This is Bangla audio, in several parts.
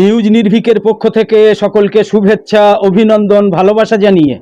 নিউজ নির্ভিকের পক্ষ থেকে সকলকে শুভেচ্ছা, অভিনন্দন, ভালোবাসা জানিয়ে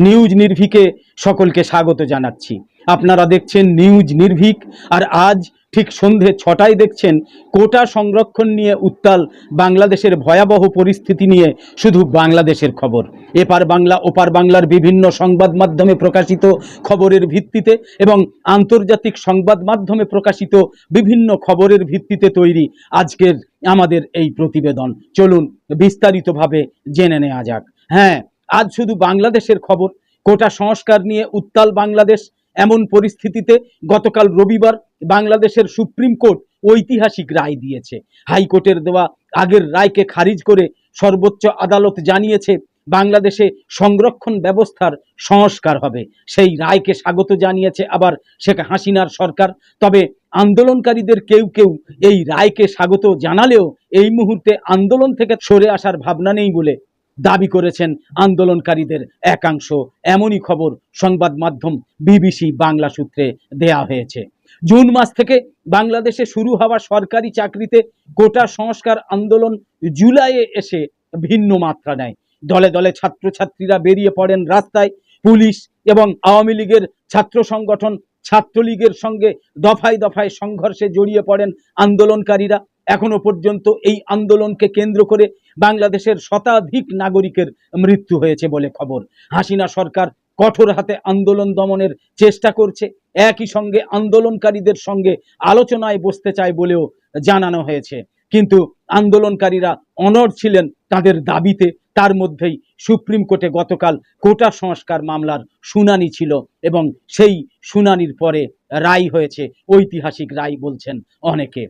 নিউজ নির্ভীকে সকলকে স্বাগত জানাচ্ছি। আপনারা দেখছেন নিউজ নির্ভীক, আর আজ ঠিক সন্ধে ছটায় দেখছেন কোটা সংরক্ষণ নিয়ে উত্তাল বাংলাদেশের ভয়াবহ পরিস্থিতি নিয়ে শুধু বাংলাদেশের খবর। এপার বাংলা, ওপার বাংলার বিভিন্ন সংবাদ মাধ্যমে প্রকাশিত খবরের ভিত্তিতে এবং আন্তর্জাতিক সংবাদ মাধ্যমে প্রকাশিত বিভিন্ন খবরের ভিত্তিতে তৈরি আজকের আমাদের এই প্রতিবেদন। চলুন বিস্তারিতভাবে জেনে নেওয়া যাক। হ্যাঁ আজ শুধু বাংলাদেশের খবর। কোটা সংস্কার নিয়ে উত্তাল বাংলাদেশ এমন পরিস্থিতিতে গতকাল রবিবার বাংলাদেশের সুপ্রিম কোর্ট ঐতিহাসিক রায় দিয়েছে। হাইকোর্টের দেওয়া আগের রায়কে খারিজ করে সর্বোচ্চ আদালত জানিয়েছে, বাংলাদেশে সংরক্ষণ ব্যবস্থার সংস্কার হবে। সেই রায়কে স্বাগত জানিয়েছে আবার শেখ হাসিনার সরকার। তবে আন্দোলনকারীদের কেউ কেউ এই রায়কে স্বাগত জানালেও এই মুহূর্তে আন্দোলন থেকে সরে আসার ভাবনা নেই বলে দাবি করেছেন আন্দোলনকারীদের একাংশ। এমনই খবর সংবাদ মাধ্যম বিবিসি বাংলা সূত্রে দেয়া হয়েছে। জুন মাস থেকে বাংলাদেশে শুরু হওয়া সরকারি চাকরিতে কোটা সংস্কার আন্দোলন জুলাইয়ে এসে ভিন্ন মাত্রা নেয়। দলে দলে ছাত্রছাত্রীরা বেরিয়ে পড়েন রাস্তায়। পুলিশ এবং আওয়ামী লীগের ছাত্র সংগঠন ছাত্রলীগের সঙ্গে দফায় দফায় সংঘর্ষে জড়িয়ে পড়েন আন্দোলনকারীরা। এখনও পর্যন্ত এই আন্দোলনকে কেন্দ্র করে বাংলাদেশের শতাধিক নাগরিকের মৃত্যু হয়েছে বলে খবর। হাসিনা সরকার কঠোর হাতে আন্দোলন দমনের চেষ্টা করছে, একই সঙ্গে আন্দোলনকারীদের সঙ্গে আলোচনায় বসতে চায় বলেও জানানো হয়েছে। কিন্তু আন্দোলনকারীরা অনড় ছিলেন তাদের দাবিতে, তার মধ্যেই সুপ্রিম কোর্টে গতকাল কোটা সংস্কার মামলার শুনানি ছিল এবং সেই শুনানির পরে রায় হয়েছে, ঐতিহাসিক রায় বলছেন অনেকে।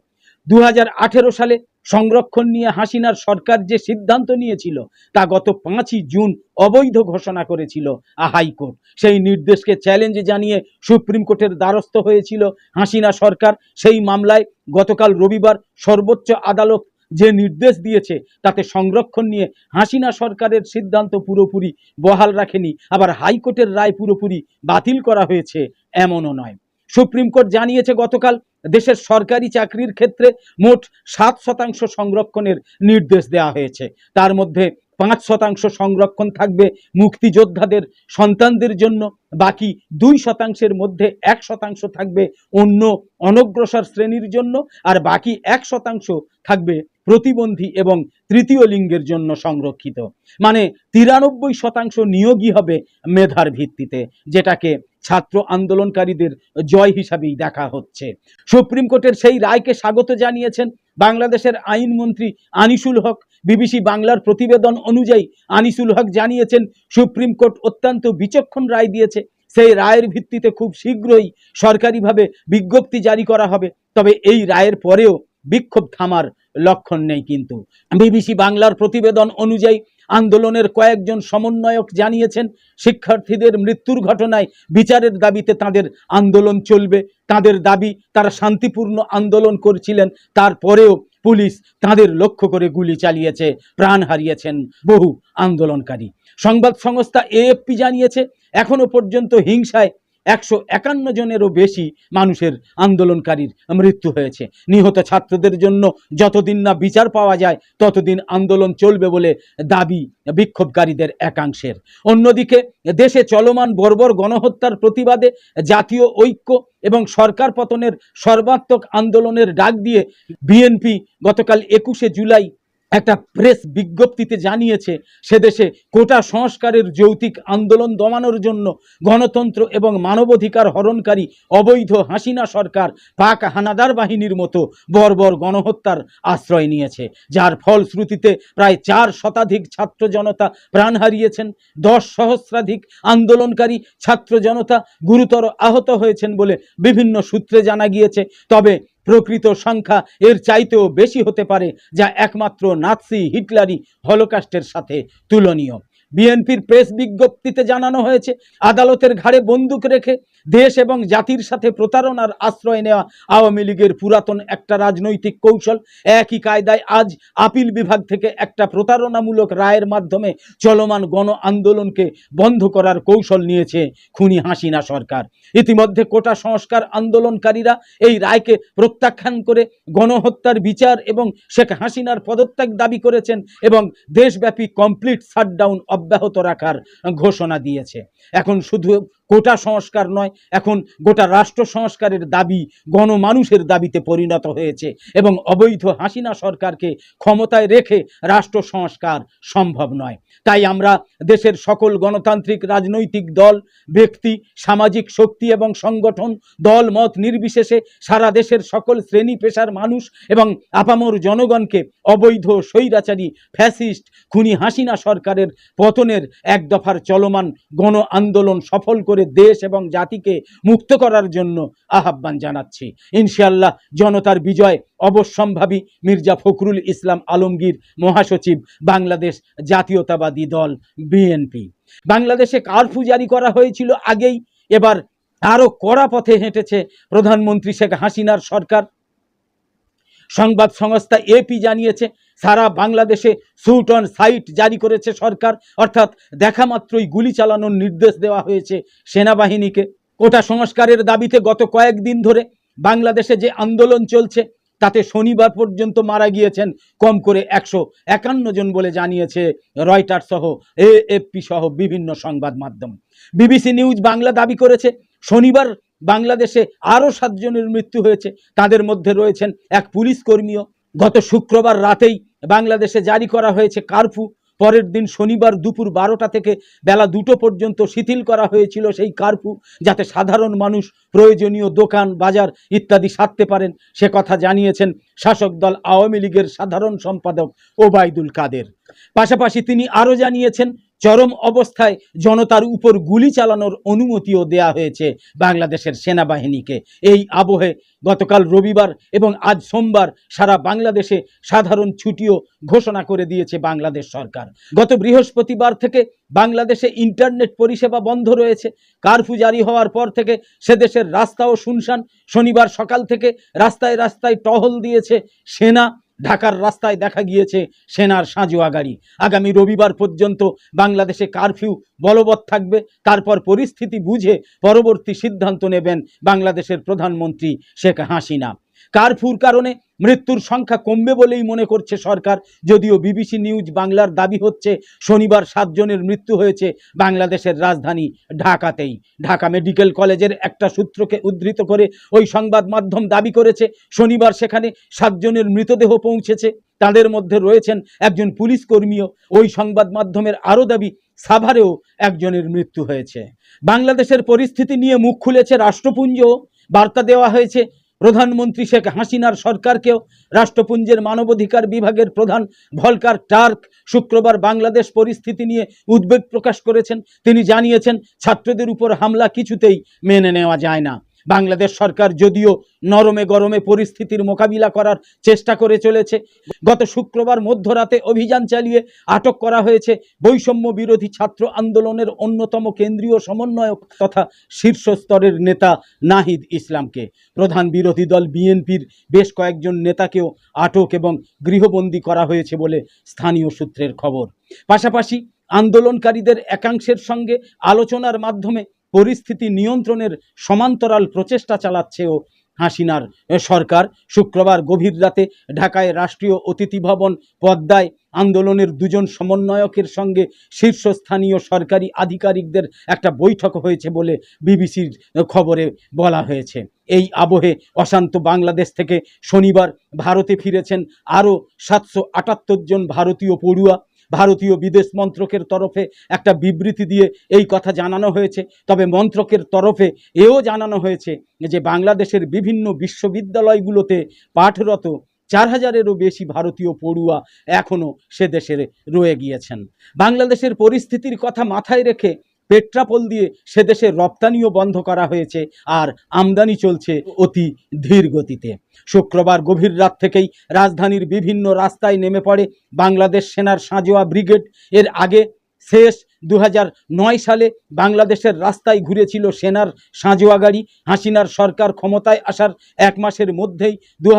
দু হাজার আঠেরো সালে সংরক্ষণ নিয়ে হাসিনার সরকার যে সিদ্ধান্ত নিয়েছিল, তা গত পাঁচই জুন অবৈধ ঘোষণা করেছিল হাইকোর্ট। সেই নির্দেশকে চ্যালেঞ্জ জানিয়ে সুপ্রিম কোর্টের দ্বারস্থ হয়েছিল হাসিনা সরকার। সেই মামলায় গতকাল রবিবার সর্বোচ্চ আদালত যে নির্দেশ দিয়েছে, তাতে সংরক্ষণ নিয়ে হাসিনা সরকারের সিদ্ধান্ত পুরোপুরি বহাল রাখেনি। আবার হাইকোর্টের রায় পুরোপুরি বাতিল করা হয়েছে, এমনও নয়। সুপ্রিম কোর্ট জানিয়েছে গতকাল দেশের সরকারি চাকরির ক্ষেত্রে মোট সাত শতাংশ সংরক্ষণের নির্দেশ দেওয়া হয়েছে। তার মধ্যে পাঁচ শতাংশ সংরক্ষণ থাকবে মুক্তিযোদ্ধাদের সন্তানদের জন্য। বাকি দুই শতাংশের মধ্যে এক শতাংশ থাকবে অন্য অনগ্রসর শ্রেণির জন্য আর বাকি এক শতাংশ থাকবে প্রতিবন্ধী এবং তৃতীয় লিঙ্গের জন্য সংরক্ষিত। মানে তিরানব্বই শতাংশ নিয়োগই হবে মেধার ভিত্তিতে, যেটাকে ছাত্র আন্দোলনকারীদের জয় হিসাবেই দেখা হচ্ছে। সুপ্রিম কোর্টের সেই রায়কে স্বাগত জানিয়েছেন বাংলাদেশের আইনমন্ত্রী আনিসুল হক। বিবিসি বাংলার প্রতিবেদন অনুযায়ী আনিসুল হক জানিয়েছেন, সুপ্রিম কোর্ট অত্যন্ত বিচক্ষণ রায় দিয়েছে। সেই রায়ের ভিত্তিতে খুব শীঘ্রই সরকারিভাবে বিজ্ঞপ্তি জারি করা হবে। তবে এই রায়ের পরেও বিক্ষোভ থামার লক্ষণ নেই কিন্তু। বিবিসি বাংলার প্রতিবেদন অনুযায়ী আন্দোলনের কয়েকজন সমন্বয়ক জানিয়েছেন, শিক্ষার্থীদের মৃত্যুর ঘটনায় বিচারের দাবিতে তাদের আন্দোলন চলবে। তাদের দাবি, তারা শান্তিপূর্ণ আন্দোলন করছিলেন। তারপরেও পুলিশ তাদের লক্ষ্য করে গুলি চালিয়েছে, প্রাণ হারিয়েছেন বহু আন্দোলনকারী। সংবাদ সংস্থা এএফপি জানিয়েছে, এখনও পর্যন্ত হিংসায় একশো একান্ন জনেরও বেশি মানুষের আন্দোলনকারীর মৃত্যু হয়েছে। নিহত ছাত্রদের জন্য যতদিন না বিচার পাওয়া যায়, ততদিন আন্দোলন চলবে বলে দাবি বিক্ষোভকারীদের একাংশের। অন্যদিকে দেশে চলমান বর্বর গণহত্যার প্রতিবাদে জাতীয় ঐক্য এবং সরকার পতনের সর্বাত্মক আন্দোলনের ডাক দিয়ে বিএনপি গতকাল একুশে জুলাই একটা প্রেস বিজ্ঞপ্তিতে জানিয়েছে, সে দেশে কোটা সংস্কারের যৌতিক আন্দোলন দমানোর জন্য গণতন্ত্র এবং মানবাধিকার হরণকারী অবৈধ হাসিনা সরকার পাক হানাদার বাহিনীর মতো বর্বর গণহত্যার আশ্রয় নিয়েছে, যার ফলশ্রুতিতে প্রায় চার শতাধিক ছাত্র জনতা প্রাণ হারিয়েছেন, দশ সহস্রাধিক আন্দোলনকারী ছাত্র জনতা গুরুতর আহত হয়েছেন বলে বিভিন্ন সূত্রে জানা গিয়েছে। তবে প্রকৃত সংখ্যা এর চাইতেও বেশি হতে পারে, যা একমাত্র নাৎসি হিটলারি হলোকাস্টের সাথে তুলনীয়। বিএনপির প্রেস বিজ্ঞপ্তিতে জানানো হয়েছে, আদালতের ঘাড়ে বন্দুক রেখে দেশ এবং জাতির সাথে প্রতারণার আশ্রয় নেওয়া আওয়ামী লীগের পুরাতন একটা রাজনৈতিক কৌশল। একই কায়দায় আজ আপিল বিভাগ থেকে একটা প্রতারণামূলক রায়ের মাধ্যমে চলমান গণ আন্দোলনকে বন্ধ করার কৌশল নিয়েছে খুনি হাসিনা সরকার। ইতিমধ্যে কোটা সংস্কার আন্দোলনকারীরা এই রায়কে প্রত্যাখ্যান করে গণহত্যার বিচার এবং শেখ হাসিনার পদত্যাগ দাবি করেছেন এবং দেশব্যাপী কমপ্লিট শাটডাউন অব্যাহত রাখার ঘোষণা দিয়েছে। এখন শুধু কোটা সংস্কার নয়, এখন গোটা রাষ্ট্র সংস্কারের দাবি গণমানুষের দাবিতে পরিণত হয়েছে এবং অবৈধ হাসিনা সরকারকে ক্ষমতায় রেখে রাষ্ট্র সংস্কার সম্ভব নয়। তাই আমরা দেশের সকল গণতান্ত্রিক রাজনৈতিক দল, ব্যক্তি, সামাজিক শক্তি এবং সংগঠন, দল, মত নির্বিশেষে সারা দেশের সকল শ্রেণি পেশার মানুষ এবং আপামর জনগণকে অবৈধ, স্বৈরাচারী, ফ্যাসিস্ট, খুনি হাসিনা সরকারের পতনের এক দফার চলমান গণ আন্দোলন সফল করে দেশ এবং জাতিকে মুক্ত করার জন্য আহ্বান জানাচ্ছি। ইনশাআল্লাহ জনতার বিজয় অবশ্যম্ভাবী মির্জা ফখরুল ইসলাম আলমগীর মহাসচিব বাংলাদেশ জাতীয়তাবাদী দল, বিএনপি। বাংলাদেশে কারফিউ জারি করা হয়েছিল আগেই। এবার আরও কড়া পথে হেঁটেছে প্রধানমন্ত্রী শেখ হাসিনার সরকার। সংবাদ সংস্থা এপি জানিয়েছে, সারা বাংলাদেশে স্যুট অন সাইট জারি করেছে সরকার। অর্থাৎ দেখা মাত্রই গুলি চালানোর নির্দেশ দেওয়া হয়েছে সেনাবাহিনীকে। কোটা সংস্কারের দাবিতে গত কয়েকদিন ধরে বাংলাদেশে যে আন্দোলন চলছে, তাতে শনিবার পর্যন্ত মারা গিয়েছেন কম করে একশো একান্ন জন বলে জানিয়েছে রয়টার সহ এএফপি সহ বিভিন্ন সংবাদ মাধ্যম। বিবিসি নিউজ বাংলা দাবি করেছে, শনিবার বাংলাদেশে আরও সাতজনের মৃত্যু হয়েছে। তাদের মধ্যে রয়েছেন এক পুলিশ কর্মীও। গত শুক্রবার রাতেই বাংলাদেশে জারি করা হয়েছে কারফিউ পরের দিন শনিবার দুপুর বারোটা থেকে বেলা দুটো পর্যন্ত শিথিল করা হয়েছিল সেই কারফিউ যাতে সাধারণ মানুষ, প্রয়োজনীয় দোকান, বাজার ইত্যাদি সারতে পারেন। সে কথা জানিয়েছেন শাসক দল আওয়ামী লীগের সাধারণ সম্পাদক ওবায়দুল কাদের। পাশাপাশি তিনি আরও জানিয়েছেন চরম অবস্থায় জনতার উপর গুলি চালানোর অনুমতিও দেয়া হয়েছে বাংলাদেশের সেনাবাহিনীকে। এই আবহে গতকাল রবিবার এবং আজ সোমবার সারা বাংলাদেশে সাধারণ ছুটিও ঘোষণা করে দিয়েছে বাংলাদেশ সরকার। গত বৃহস্পতিবার থেকে বাংলাদেশে ইন্টারনেট পরিষেবা বন্ধ রয়েছে। কারফিউ জারি হওয়ার পর থেকে সে দেশের রাস্তাও শুনশান। শনিবার সকাল থেকে রাস্তায় রাস্তায় টহল দিয়েছে সেনা ঢাকার রাস্তায় দেখা গিয়েছে সেনার সাঁজোয়া গাড়ি আগামী রবিবার পর্যন্ত বাংলাদেশে কারফিউ বলবৎ থাকবে। তারপর পরিস্থিতি বুঝে পরবর্তী সিদ্ধান্ত নেবেন বাংলাদেশের প্রধানমন্ত্রী শেখ হাসিনা। কারফিউর কারণে মৃত্যুর সংখ্যা কমবে বলেই মনে করছে সরকার। যদিও বিবিসি নিউজ বাংলার দাবি হচ্ছে, শনিবার সাতজনের মৃত্যু হয়েছে বাংলাদেশের রাজধানী ঢাকাতেই। ঢাকা মেডিকেল কলেজের একটা সূত্রকে উদ্ধৃত করে ওই সংবাদ মাধ্যম দাবি করেছে, শনিবার সেখানে সাতজনের মৃতদেহ পৌঁছেছে। তাদের মধ্যে রয়েছেন একজন পুলিশ কর্মীও। ওই সংবাদ মাধ্যমের আরও দাবি, সাভারেও একজনের মৃত্যু হয়েছে। বাংলাদেশের পরিস্থিতি নিয়ে মুখ খুলেছে রাষ্ট্রপুঞ্জ বার্তা দেওয়া হয়েছে প্রধানমন্ত্রী শেখ হাসিনার সরকারকেও রাষ্ট্রপুঞ্জের মানবাধিকার বিভাগের প্রধান ভলকার টার্ক শুক্রবার বাংলাদেশ পরিস্থিতি নিয়ে উদ্বেগ প্রকাশ করেছেন। তিনি জানিয়েছেন, ছাত্রদের উপর হামলা কিছুতেই মেনে নেওয়া যায় না। বাংলাদেশ সরকার যদিও নরমে গরমে পরিস্থিতির মোকাবিলা করার চেষ্টা করে চলেছে। গত শুক্রবার মধ্যরাতে অভিযান চালিয়ে আটক করা হয়েছে বৈষম্য বিরোধী ছাত্র আন্দোলনের অন্যতম কেন্দ্রীয় সমন্বয়ক তথা শীর্ষ স্তরের নেতা নাহিদ ইসলামকে। প্রধান বিরোধী দল বিএনপির বেশ কয়েকজন নেতাকেও আটক এবং গৃহবন্দী করা হয়েছে বলে স্থানীয় সূত্রের খবর। পাশাপাশি আন্দোলনকারীদের একাংশের সঙ্গে আলোচনার মাধ্যমে পরিস্থিতি নিয়ন্ত্রণের সমান্তরাল প্রচেষ্টা চালাচ্ছেও হাসিনার সরকার। শুক্রবার গভীর রাতে ঢাকায় রাষ্ট্রীয় অতিথি ভবন পদ্মায় আন্দোলনের দুজন সমন্বয়কের সঙ্গে শীর্ষস্থানীয় সরকারি আধিকারিকদের একটা বৈঠক হয়েছে বলে বিবিসির খবরে বলা হয়েছে। এই আবহে অশান্ত বাংলাদেশ থেকে শনিবার ভারতে ফিরেছেন আরও সাতশো আটাত্তর জন ভারতীয় পড়ুয়া। ভারতীয় বিদেশ মন্ত্রকের তরফে একটা বিবৃতি দিয়ে এই কথা জানানো হয়েছে। তবে মন্ত্রকের তরফে এও জানানো হয়েছে যে বাংলাদেশের বিভিন্ন বিশ্ববিদ্যালয়গুলোতে পাঠরত চার হাজারেরও বেশি ভারতীয় পড়ুয়া এখনও সে দেশে রয়ে গিয়েছেন। বাংলাদেশের পরিস্থিতির কথা মাথায় রেখে পেট্রাপোল দিয়ে সে দেশে রপ্তানিও বন্ধ করা হয়েছে আর আমদানি চলছে অতি ধীর গতিতে। শুক্রবার গভীর রাত থেকেই রাজধানীর বিভিন্ন রাস্তায় নেমে পড়ে বাংলাদেশ সেনার সাঁজোয়া ব্রিগেড। এর আগে শেষ। দু সালে বাংলাদেশের রাস্তায় ঘুরেছিল সেনার সাঁজোয়া গাড়ি। হাসিনার সরকার ক্ষমতায় আসার এক মাসের মধ্যেই দু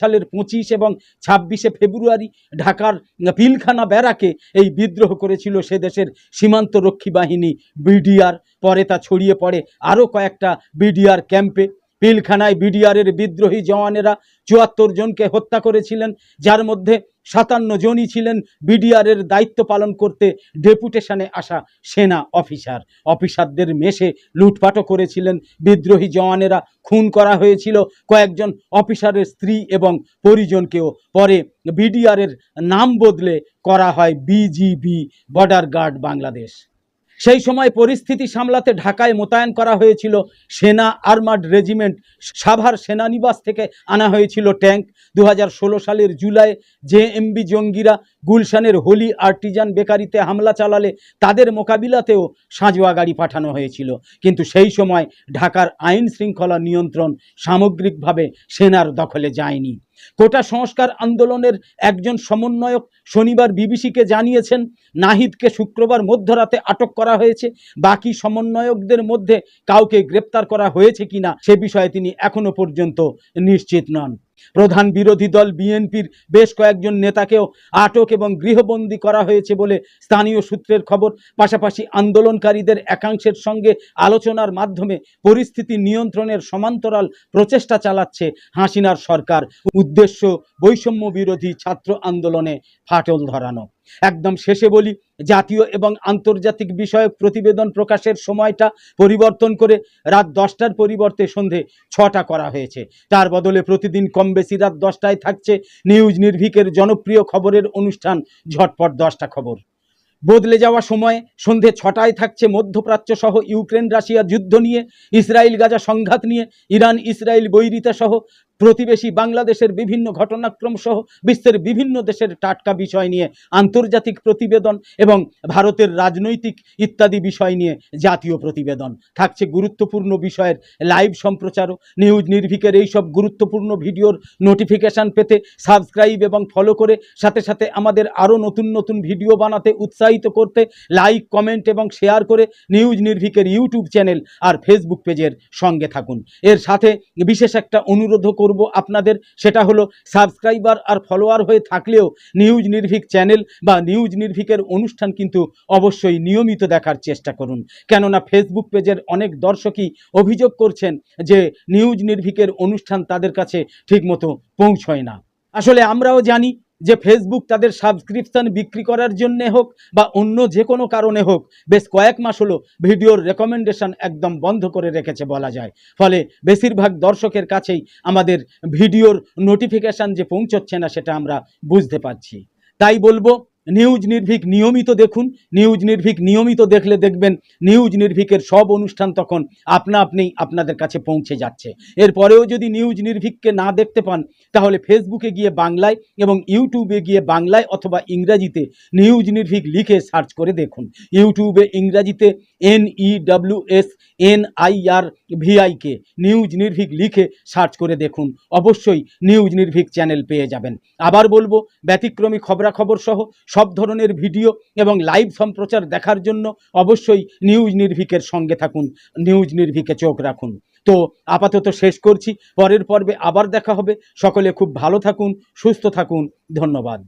সালের পঁচিশ এবং ছাব্বিশে ফেব্রুয়ারি ঢাকার পিলখানা ব্যারাকে এই বিদ্রোহ করেছিল সে দেশের সীমান্তরক্ষী বাহিনী, বিডিআর। পরে তা ছড়িয়ে পড়ে আরও কয়েকটা বিডিআর ক্যাম্পে। পিলখানায় বিডিআরের বিদ্রোহী জওয়ানেরা চুয়াত্তর জনকে হত্যা করেছিলেন, যার মধ্যে সাতান্ন জনই ছিলেন বিডিআরের দায়িত্ব পালন করতে ডেপুটেশনে আসা সেনা অফিসার। অফিসারদের মেশে লুটপাটও করেছিলেন বিদ্রোহী জওয়ানেরা। খুন করা হয়েছিল কয়েকজন অফিসারের স্ত্রী এবং পরিজনকেও। পরে বিডিআরের নাম বদলে করা হয় বিজিবি, বর্ডার গার্ড বাংলাদেশ। সেই সময় পরিস্থিতি সামলাতে ঢাকায় মোতায়েন করা হয়েছিল সেনা আর্মার্ড রেজিমেন্ট। সাভার সেনানিবাস থেকে আনা হয়েছিল ট্যাঙ্ক। দু হাজার ষোলো সালের জুলাই জে এমবি জঙ্গিরা গুলশানের হোলি আর্টিজান বেকারিতে হামলা চালালে তাদের মোকাবিলাতেও সাঁজোয়া গাড়ি পাঠানো হয়েছিল। কিন্তু সেই সময় ঢাকার আইন শৃঙ্খলা নিয়ন্ত্রণ সামগ্রিকভাবে সেনার দখলে যায়নি। কোটা সংস্কার আন্দোলনের একজন সমন্বয়ক শনিবার বিবিসিকে জানিয়েছেন, নাহিদকে শুক্রবার মধ্যরাতে আটক করা হয়েছে। বাকি সমন্বয়কদের মধ্যে কাউকে গ্রেপ্তার করা হয়েছে কিনা সে বিষয়ে তিনি এখনও পর্যন্ত নিশ্চিত নন। প্রধান বিরোধী দল বিএনপির বেশ কয়েকজন নেতাকেও আটক এবং গৃহবন্দী করা হয়েছে বলে স্থানীয় সূত্রের খবর। পাশাপাশি আন্দোলনকারীদের একাংশের সঙ্গে আলোচনার মাধ্যমে পরিস্থিতি নিয়ন্ত্রণের সমান্তরাল প্রচেষ্টা চালাচ্ছে হাসিনার সরকার। উদ্দেশ্য বৈষম্য বিরোধী ছাত্র আন্দোলনে ফাটল ধরানো। একদম শেষে বলি, জাতীয় এবং আন্তর্জাতিক বিষয়ক প্রতিবেদন প্রকাশের সময়টা পরিবর্তন করে রাত দশটার পরিবর্তে সন্ধে ছটা করা হয়েছে। তার বদলে প্রতিদিন কম বেশি রাত দশটায় থাকছে নিউজ নির্ভিকের জনপ্রিয় খবরের অনুষ্ঠান ঝটপট দশটা খবর। বদলে যাওয়া সময়ে সন্ধে ছটায় থাকছে মধ্যপ্রাচ্য সহ ইউক্রেন রাশিয়া যুদ্ধ নিয়ে, ইসরায়েল গাজা সংঘাত নিয়ে, ইরান ইসরায়েল বৈরিতা সহ প্রতিবেশী বাংলাদেশের বিভিন্ন ঘটনাক্রম সহ বিশ্বের বিভিন্ন দেশের টাটকা বিষয় নিয়ে, আন্তর্জাতিক প্রতিবেদন এবং ভারতের রাজনৈতিক ইত্যাদি বিষয় নিয়ে জাতীয় প্রতিবেদন। থাকছে গুরুত্বপূর্ণ বিষয়ের লাইভ সম্প্রচারও নিউজ নির্ভিকের এই সব গুরুত্বপূর্ণ ভিডিওর নোটিফিকেশান পেতে সাবস্ক্রাইব এবং ফলো করে সাথে সাথে আমাদের আরও নতুন নতুন ভিডিও বানাতে উৎসাহিত করতে লাইক, কমেন্ট এবং শেয়ার করে নিউজ নির্ভিকের ইউটিউব চ্যানেল আর ফেসবুক পেজের সঙ্গে থাকুন। এর সাথে বিশেষ একটা অনুরোধ করব আপনাদের, সেটা হলো সাবস্ক্রাইবার আর ফলোয়ার হয়ে থাকলেও নিউজ নির্ভিক চ্যানেল বা নিউজ নির্ভিকের অনুষ্ঠান কিন্তু অবশ্যই নিয়মিত দেখার চেষ্টা করুন। কেননা ফেসবুক পেজের অনেক দর্শকই অভিযোগ করছেন যে নিউজ নির্ভিকের অনুষ্ঠান তাদের কাছে ঠিকমতো পৌঁছয় না। আসলে আমরাও জানি যে ফেসবুক তাদের সাবস্ক্রিপশান বিক্রি করার জন্যে হোক বা অন্য যে কোনো কারণে হোক, বেশ কয়েক মাস হলো ভিডিওর রেকমেন্ডেশন একদম বন্ধ করে রেখেছে বলা যায়। ফলে বেশিরভাগ দর্শকের কাছেই আমাদের ভিডিওর নোটিফিকেশান যে পৌঁছচ্ছে না সেটা আমরা বুঝতে পারছি। তাই বলব নিউজ নির্ভীক নিয়মিত দেখুন, নিউজ নির্ভীক নিয়মিত দেখলে দেখবেন নিউজ নির্ভীকের সব অনুষ্ঠান তখন আপনা আপনিই আপনাদের কাছে পৌঁছে যাচ্ছে। এরপরেও যদি নিউজ নির্ভীককে না দেখতে পান, তাহলে ফেসবুকে গিয়ে বাংলায় এবং ইউটিউবে গিয়ে বাংলায় অথবা ইংরাজিতে নিউজ নির্ভীক লিখে সার্চ করে দেখুন। ইউটিউবে ইংরাজিতে N E W S, N I R V I K news Nirbhik লিখে সার্চ করে দেখুন। অবশ্যই নিউজ নির্ভীক চ্যানেল পেয়ে যাবেন। আবার বলব, ব্যতিক্রমী খবরাখবর সহ সব ধরনের ভিডিও এবং লাইভ সম্প্রচার দেখার জন্য অবশ্যই নিউজ নির্ভিকের সঙ্গে থাকুন, নিউজ নির্ভীকে চোখ রাখুন। তো আপাতত শেষ করছি, পরের পর্বে আবার দেখা হবে। সকলে খুব ভালো থাকুন, সুস্থ থাকুন। ধন্যবাদ।